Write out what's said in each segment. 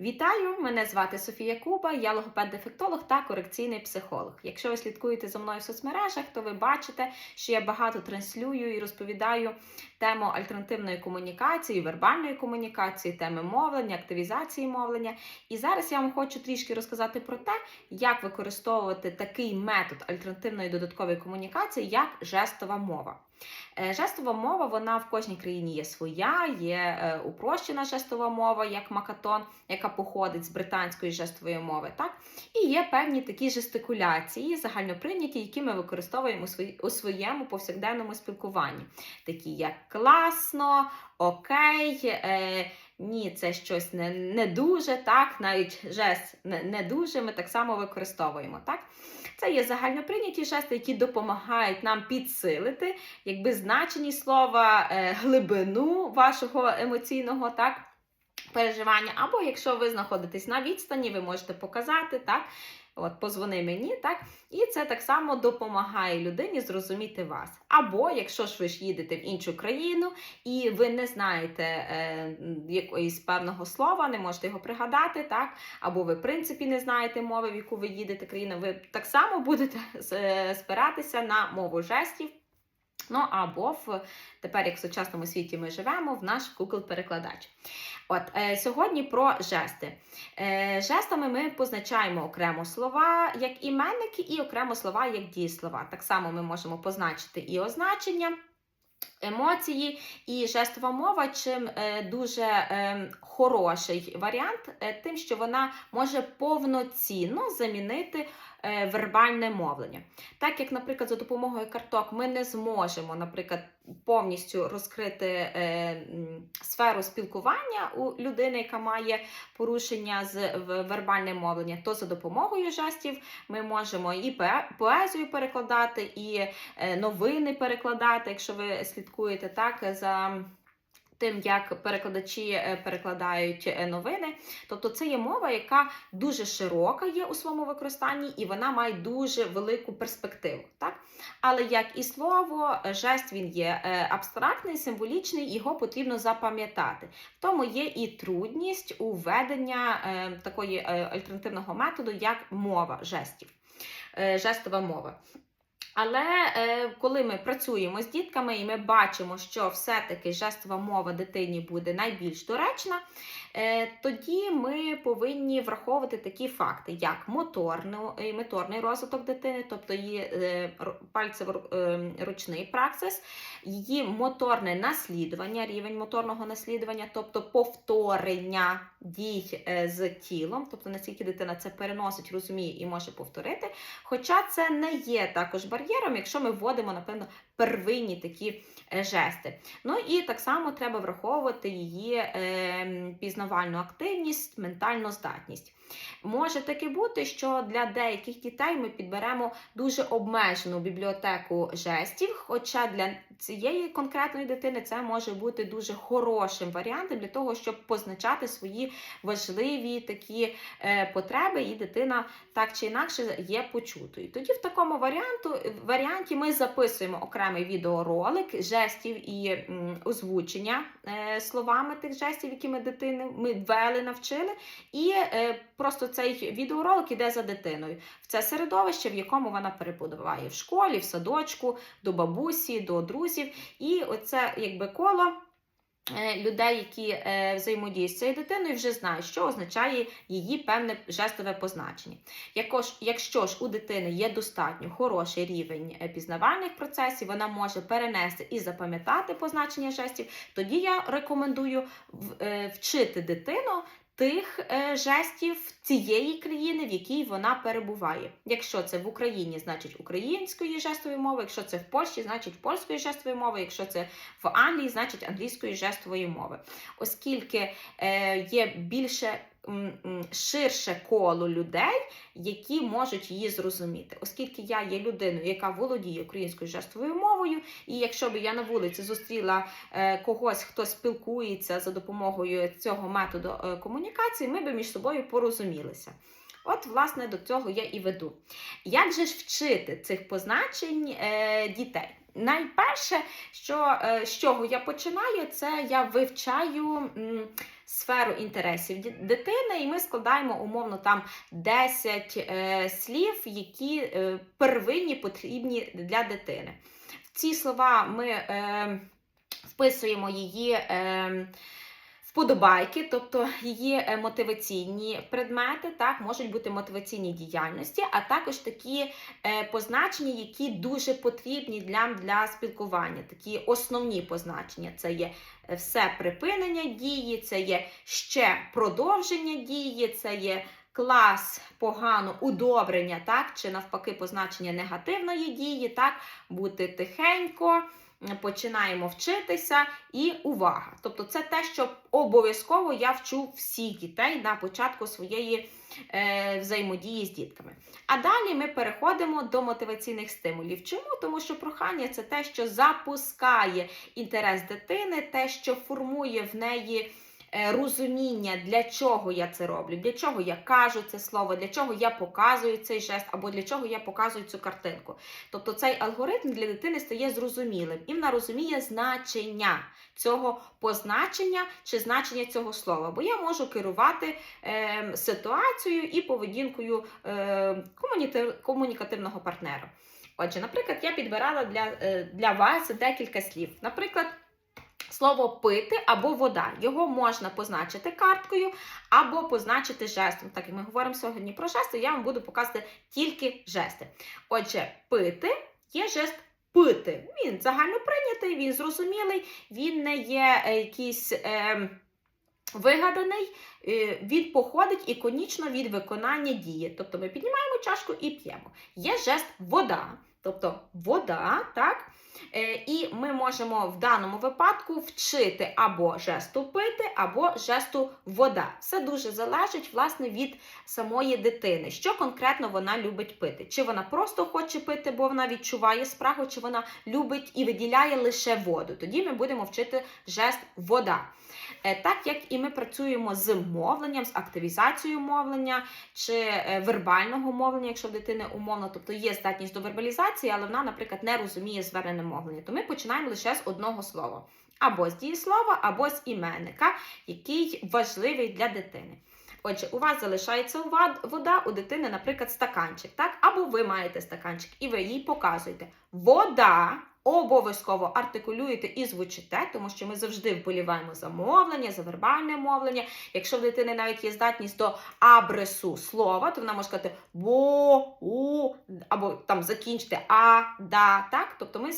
Вітаю! Мене звати Софія Куба, я логопед-дефектолог та корекційний психолог. Якщо ви слідкуєте за мною в соцмережах, то ви бачите, що я багато транслюю і розповідаю тему альтернативної комунікації, вербальної комунікації, теми мовлення, активізації мовлення. І зараз я вам хочу трішки розказати про те, як використовувати такий метод альтернативної додаткової комунікації, як жестова мова. Е, Жестова мова, вона в кожній країні є своя, є е, упрощена жестова мова, як макатон, яка походить з британської жестової мови. Так? І є певні такі жестикуляції, загальноприйняті, які ми використовуємо у, своєму повсякденному спілкуванні. Такі як класно, окей, е, ні, це щось не, не дуже, так, навіть жест не, не дуже, ми так само використовуємо. Так? Це є загальноприйняті жести, які допомагають нам підсилити якби значені слова, е, глибину вашого емоційного так, переживання. Або якщо ви знаходитесь на відстані, ви можете показати, так, от позвони мені, так, і це так само допомагає людині зрозуміти вас. Або якщо ж ви ж їдете в іншу країну і ви не знаєте е, якоїсь певного слова, не можете його пригадати, так, або ви, в принципі, не знаєте мови, в яку ви їдете країну, ви так само будете е, спиратися на мову жестів. Ну або в тепер, як в сучасному світі ми живемо, в наш Google-перекладач. От е, сьогодні про жести. Е, жестами ми позначаємо окремо слова як іменники, і окремо слова як дієслова. Так само ми можемо позначити і означення. Емоції і жестова мова чим е, дуже е, хороший варіант, е, тим, що вона може повноцінно замінити вербальне мовлення. Так як, наприклад, за допомогою карток ми не зможемо, наприклад, повністю розкрити е, сферу спілкування у людини, яка має порушення з вербальним мовленням, то за допомогою жестів ми можемо і поезію перекладати, і е, новини перекладати, якщо ви слідкуєте так за. Тим, як перекладачі е, перекладають е, новини, тобто це є мова, яка дуже широка є у своєму використанні, і вона має дуже велику перспективу. Так? Але як і слово, е, жест він є абстрактний, символічний, його потрібно запам'ятати. В тому є і трудність у введення такої альтернативного методу, як мова жестів, жестова мова. Але е, коли ми працюємо з дітками і ми бачимо, що все-таки жестова мова дитині буде найбільш доречна, тоді ми повинні враховувати такі факти, як моторну, е, моторний розвиток дитини, тобто її е, пальцево-ручний праксис, її моторне наслідування, рівень моторного наслідування, тобто повторення дій е, з тілом, тобто наскільки дитина це переносить, розуміє і може повторити. Хоча це не є також бар'єром, якщо ми вводимо, напевно, первинні такі е, жести. Ну і так само треба враховувати її е, пізнавальну активність, ментальну здатність. Може таки бути, що для деяких дітей ми підберемо дуже обмежену бібліотеку жестів, хоча для цієї конкретної дитини це може бути дуже хорошим варіантом для того, щоб позначати свої важливі такі е, потреби, і дитина так чи інакше є почутою. Тоді в такому варіанту, варіанті ми записуємо окремий відеоролик жестів і озвучення е, словами тих жестів, які ми дитини ми ввели, навчили, і е, просто цей відеоролик іде за дитиною в це середовище, в якому вона перебуває в школі, в садочку, до бабусі, до друзів. І оце якби коло. е, Людей, які е, взаємодіють з цією дитиною, вже знають, що означає її певне жестове позначення. Яко ж- Якщо ж у дитини є достатньо хороший рівень е, пізнавальних процесів, вона може перенести і запам'ятати позначення жестів, тоді я рекомендую вчити дитину тих е, жестів цієї країни, в якій вона перебуває. Якщо це в Україні, значить української жестової мови, якщо це в Польщі, значить польської жестової мови, якщо це в Англії, значить англійської жестової мови. Оскільки е, є більше ширше коло людей, які можуть її зрозуміти. Оскільки я є людиною, яка володіє українською жестовою мовою, і якщо б я на вулиці зустріла е, когось, хто спілкується за допомогою цього методу е, комунікації, ми би між собою порозумілися. От, власне, до цього я і веду. Як же ж вчити цих позначень е, дітей? Найперше, що, е, з чого я починаю, це я вивчаю м, сферу інтересів дитини, і ми складаємо умовно там 10 е, слів, які е, первинні потрібні для дитини. В ці слова ми е, вписуємо її. Е, Вподобайки, тобто її е, мотиваційні предмети, так можуть бути мотиваційні діяльності, а також такі е, позначення, які дуже потрібні для, для спілкування. Такі основні позначення: це є е, все припинення дії, це є ще продовження дії, це є клас погано удобрення, так чи навпаки позначення негативної дії, так бути тихенько. Починаємо вчитися і увага. Тобто, це те, що обов'язково я вчу всіх дітей на початку своєї е, взаємодії з дітками. А далі ми переходимо до мотиваційних стимулів. Чому? Тому що прохання це те, що запускає інтерес дитини, те, що формує в неї. Е, Розуміння, для чого я це роблю, для чого я кажу це слово, для чого я показую цей жест, або для чого я показую цю картинку. Тобто цей алгоритм для дитини стає зрозумілим, і вона розуміє значення цього позначення чи значення цього слова. Бо я можу керувати е, ситуацією і поведінкою е, комунікативного партнера. Отже, наприклад, я підбирала для, е, для вас декілька слів. Наприклад, слово пити або вода. Його можна позначити карткою або позначити жестом. Так як ми говоримо сьогодні про жести, я вам буду показувати тільки жести. Отже, пити є жест пити. Він загально прийнятий, він зрозумілий, він не є е, якийсь. Е, Вигаданий, він походить іконічно від виконання дії. Тобто ми піднімаємо чашку і п'ємо. Є жест вода, тобто вода, так? Е, І ми можемо в даному випадку вчити або жесту пити, або жесту вода. Все дуже залежить власне від самої дитини, що конкретно вона любить пити. Чи вона просто хоче пити, бо вона відчуває спрагу, чи вона любить і виділяє лише воду. Тоді ми будемо вчити жест вода. Е, Так як і ми працюємо з мовленням, з активізацією мовлення чи е, вербального мовлення, якщо в дитини умовно, тобто є здатність до вербалізації, але вона, наприклад, не розуміє звернене мовлення, то ми починаємо лише з одного слова. Або з дієслова, або з іменника, який важливий для дитини. Отже, у вас залишається вода, у дитини, наприклад, стаканчик, так? Або ви маєте стаканчик, і ви їй показуєте. Вода обов'язково артикулюєте і звучите, тому що ми завжди вболіваємо за мовлення, за вербальне мовлення. Якщо в дитини навіть є здатність до абресу слова, то вона може сказати бо, у, або там закінчити а, да, так? Тобто ми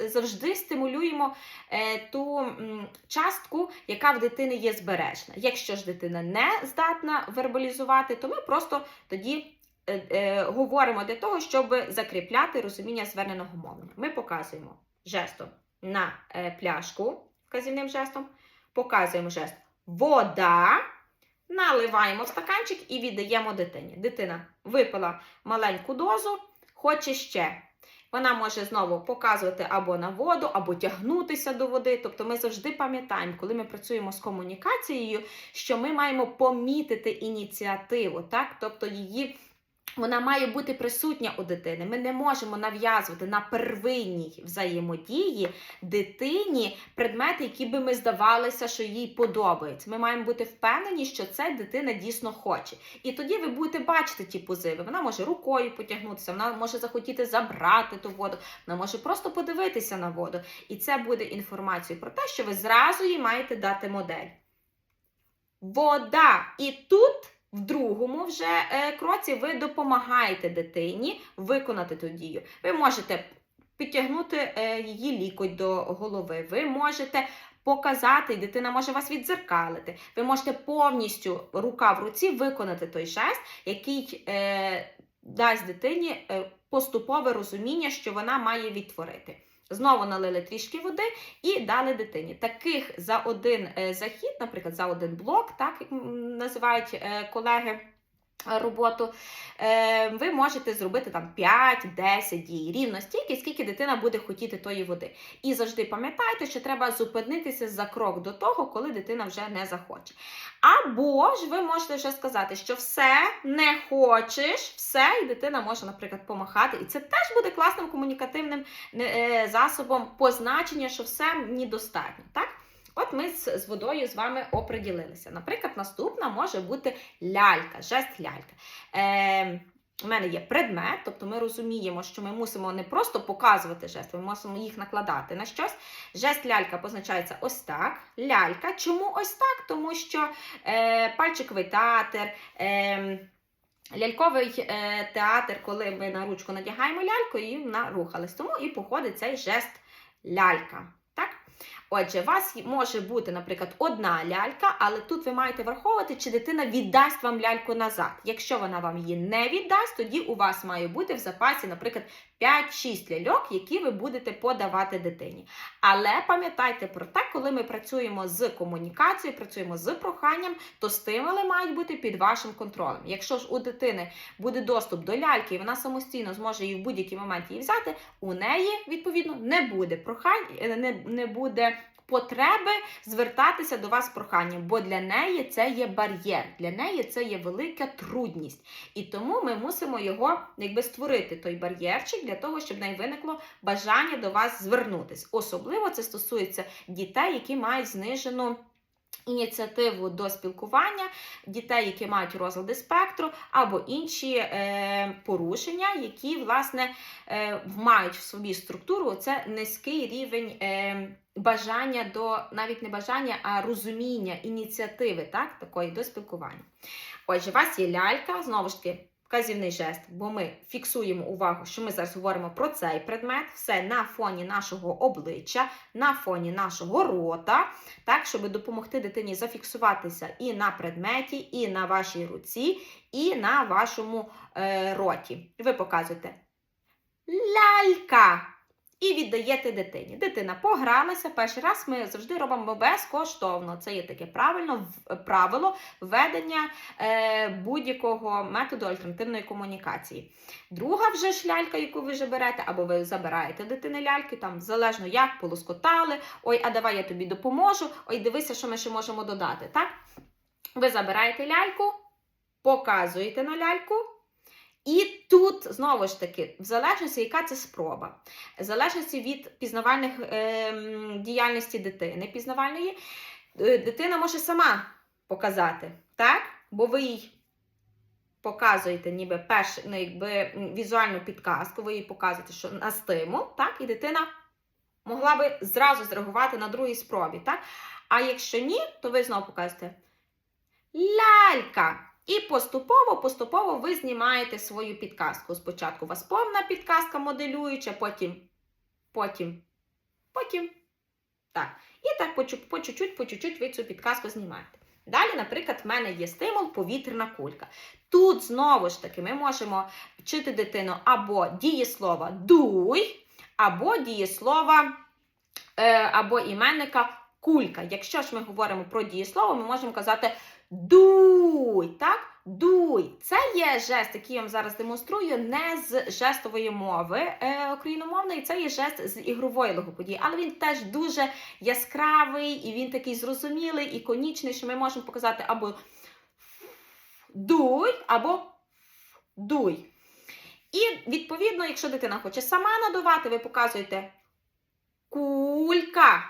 завжди стимулюємо е, ту частку, яка в дитини є збережна. Якщо ж дитина не здатна вербалізувати, то ми просто тоді говоримо для того, щоб закріпляти розуміння зверненого мовлення. Ми показуємо жестом на е, пляшку, вказівним жестом, показуємо жест вода, наливаємо в стаканчик і віддаємо дитині. Дитина випила маленьку дозу, хоче ще. Вона може знову показувати або на воду, або тягнутися до води. Тобто ми завжди пам'ятаємо, коли ми працюємо з комунікацією, що ми маємо помітити ініціативу, так? тобто її. Вона має бути присутня у дитини. Ми не можемо нав'язувати на первинній взаємодії дитині предмети, які би ми здавалися, що їй подобаються. Ми маємо бути впевнені, що це дитина дійсно хоче. І тоді ви будете бачити ті позиви. Вона може рукою потягнутися, вона може захотіти забрати ту воду, вона може просто подивитися на воду. І це буде інформацією про те, що ви зразу їй маєте дати модель. Вода. І тут. В другому вже е, кроці ви допомагаєте дитині виконати ту дію. Ви можете підтягнути е, її лікоть до голови, ви можете показати, і дитина може вас відзеркалити. Ви можете повністю рука в руці виконати той жест, який е, дасть дитині е, поступове розуміння, що вона має відтворити. Знову налили трішки води і дали дитині. Таких за один е, захід, наприклад, за один блок, так як називають е, колеги роботу, е, ви можете зробити там 5-10 дій, рівно стільки, скільки дитина буде хотіти тої води. І завжди пам'ятайте, що треба зупинитися за крок до того, коли дитина вже не захоче. Або ж ви можете вже сказати, що все не хочеш, все, і дитина може, наприклад, помахати. І це теж буде класним комунікативним е, засобом позначення, що все мені достатньо. Так? От ми з, з водою з вами оприділилися. Наприклад, наступна може бути лялька, жест лялька. Е, у мене є предмет, тобто ми розуміємо, що ми мусимо не просто показувати жести, ми мусимо їх накладати на щось. Жест лялька позначається ось так. Лялька. Чому ось так? Тому що е, пальчиковий театр. Е, Ляльковий е, театр, коли ми на ручку надягаємо ляльку, і вона. Тому і походить цей жест лялька. Отже, у вас може бути, наприклад, одна лялька, але тут ви маєте враховувати, чи дитина віддасть вам ляльку назад. Якщо вона вам її не віддасть, тоді у вас має бути в запасі, наприклад, 5-6 ляльок, які ви будете подавати дитині. Але пам'ятайте про те, коли ми працюємо з комунікацією, працюємо з проханням, то стимули мають бути під вашим контролем. Якщо ж у дитини буде доступ до ляльки, і вона самостійно зможе її в будь-який момент її взяти, у неї відповідно не буде прохань, е, не, не буде. Потреби звертатися до вас з проханням, бо для неї це є бар'єр, для неї це є велика трудність. І тому ми мусимо його якби створити той бар'єрчик для того, щоб в неї виникло бажання до вас звернутись. Особливо це стосується дітей, які мають знижену. Ініціативу до спілкування дітей, які мають розлади спектру, або інші е, порушення, які власне е, мають в собі структуру це низький рівень е, бажання до навіть не бажання, а розуміння ініціативи, так, такої до спілкування. Отже, у вас є лялька, знову ж таки. Вказівний жест, бо ми фіксуємо увагу, що ми зараз говоримо про цей предмет, все на фоні нашого обличчя, на фоні нашого рота, так, щоб допомогти дитині зафіксуватися і на предметі, і на вашій руці, і на вашому е, роті. Ви показуєте лялька. І віддаєте дитині. Дитина погралася. Перший раз ми завжди робимо безкоштовно. Це є таке правильно правило ведення е, будь-якого методу альтернативної комунікації. Друга вже ж лялька, яку ви вже берете, або ви забираєте дитини ляльки, там залежно як полоскотали. Ой, а давай я тобі допоможу. Ой, дивися, що ми ще можемо додати. Так? Ви забираєте ляльку, показуєте на ляльку. І тут знову ж таки, в залежності, яка це спроба, в залежності від пізнавальних е, діяльності дитини, пізнавальної, е, дитина може сама показати, так? Бо ви їй показуєте ніби перш, ну, якби візуальну підказку, ви їй показуєте, що на стимул, так? І дитина могла би зразу зреагувати на другій спробі, так? А якщо ні, то ви знову показуєте лялька. І поступово-поступово ви знімаєте свою підказку. Спочатку у вас повна підказка моделююча, потім, потім, потім. Так. І так по чуть-чуть, по чуть-чуть ви цю підказку знімаєте. Далі, наприклад, в мене є стимул повітряна кулька. Тут, знову ж таки, ми можемо вчити дитину або дієслова дуй, або дієслова, е, або іменника кулька. Якщо ж ми говоримо про дієслово, ми можемо казати дуй. так? Дуй. Це є жест, який я вам зараз демонструю, не з жестової мови е, україномовної, це є жест з ігрової логоподії. Але він теж дуже яскравий, і він такий зрозумілий, іконічний, що ми можемо показати або дуй, або дуй. І, відповідно, якщо дитина хоче сама надувати, ви показуєте кулька.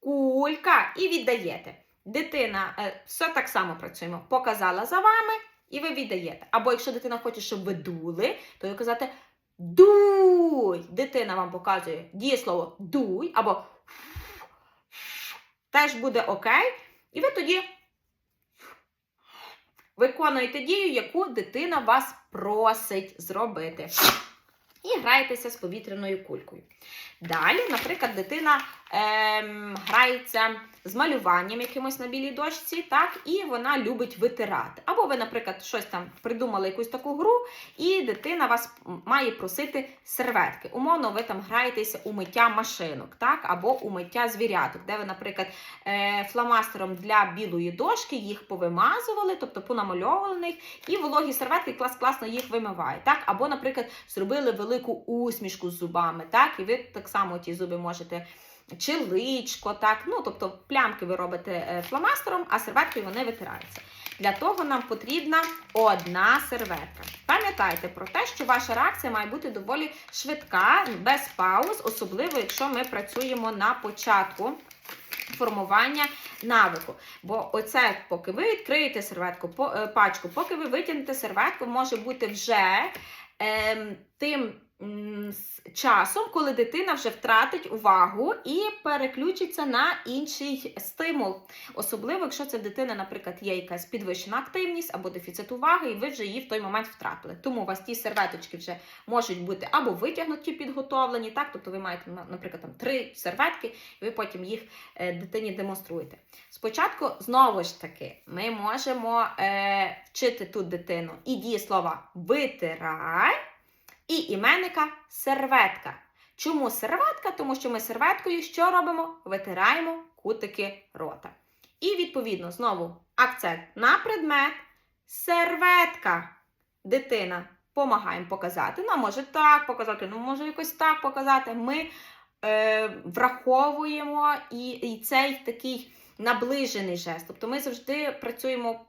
Кулька і віддаєте. Дитина, е, все так само працюємо. Показала за вами, і ви віддаєте. Або якщо дитина хоче, щоб ви дули, то ви казати дуй. Дитина вам показує дієслово дуй, або теж буде окей. І ви тоді виконуєте дію, яку дитина вас просить зробити. І граєтеся з повітряною кулькою. Далі, наприклад, дитина ем, грається з малюванням якимось на білій дошці, так, і вона любить витирати. Або ви, наприклад, щось там придумали якусь таку гру, і дитина вас має просити серветки. Умовно, ви там граєтеся у миття машинок, так, або у миття звіряток, де ви, наприклад, е, фломастером для білої дошки їх повимазували, тобто понамальовували них, і вологі серветки клас класно їх вимивають. Так? Або, наприклад, зробили велику усмішку з зубами, так, і ви так само ті зуби можете чи личко, так, ну, тобто плямки ви робите е, фломастером, а серветки вони витираються. Для того нам потрібна одна серветка. Пам'ятайте про те, що ваша реакція має бути доволі швидка, без пауз, особливо, якщо ми працюємо на початку формування навику. Бо оце, поки ви відкриєте серветку, е, пачку, поки ви витягнете серветку, може бути вже ем, тим с- часом, коли дитина вже втратить увагу і переключиться на інший стимул. Особливо, якщо це в дитини, наприклад, є якась підвищена активність або дефіцит уваги, і ви вже її в той момент втратили. Тому у вас ті серветочки вже можуть бути або витягнуті, підготовлені, так, тобто ви маєте, наприклад, там три серветки, і ви потім їх е, дитині демонструєте. Спочатку, знову ж таки, ми можемо е, вчити тут дитину і дієслова витирай, і іменника серветка. Чому серветка? Тому що ми серветкою що робимо? Витираємо кутики рота. І відповідно знову акцент на предмет серветка. Дитина помагаємо показати. Ну, може так показати, ну може якось так показати. Ми е, враховуємо і, і цей такий наближений жест. Тобто ми завжди працюємо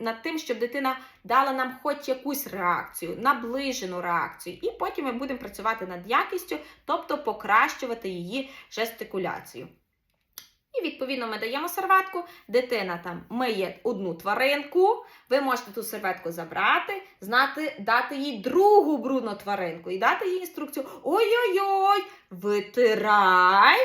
над тим, щоб дитина дала нам хоч якусь реакцію, наближену реакцію. І потім ми будемо працювати над якістю, тобто покращувати її жестикуляцію. І відповідно ми даємо серветку, дитина там миє одну тваринку. Ви можете ту серветку забрати, знати, дати їй другу брудну тваринку і дати їй інструкцію: ой-ой-ой, витирай.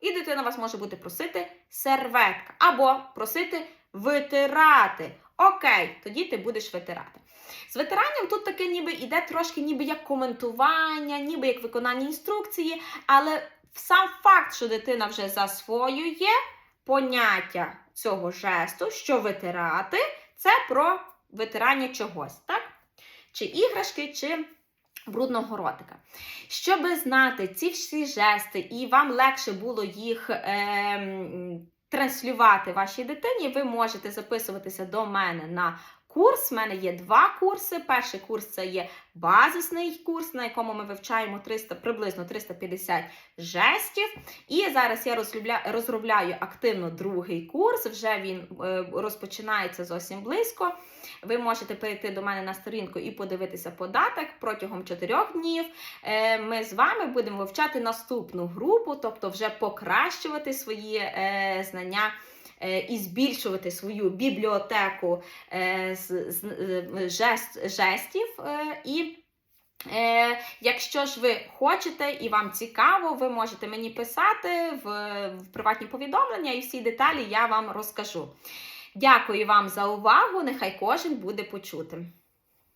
І дитина вас може бути просити серветка або просити витирати. Окей, тоді ти будеш витирати. З витиранням тут таке ніби іде трошки ніби як коментування, ніби як виконання інструкції, але сам факт, що дитина вже засвоює поняття цього жесту, що витирати, це про витирання чогось, так? Чи іграшки, чи брудного ротика. Щоб знати ці всі жести, і вам легше було їх ем, транслювати вашій дитині, ви можете записуватися до мене на курс. У мене є два курси. Перший курс це є базисний курс, на якому ми вивчаємо 300, приблизно 350 жестів. І зараз я розробля- розробляю активно другий курс. Вже він е, розпочинається зовсім близько. Ви можете перейти до мене на сторінку і подивитися податок протягом 4 днів. Е, Ми з вами будемо вивчати наступну групу, тобто вже покращувати свої е, знання. Е, І збільшувати свою бібліотеку е, е, жест, жестів. І якщо ж ви хочете і вам цікаво, ви можете мені писати в, в приватні повідомлення, і всі деталі я вам розкажу. Дякую вам за увагу. Нехай кожен буде почутим.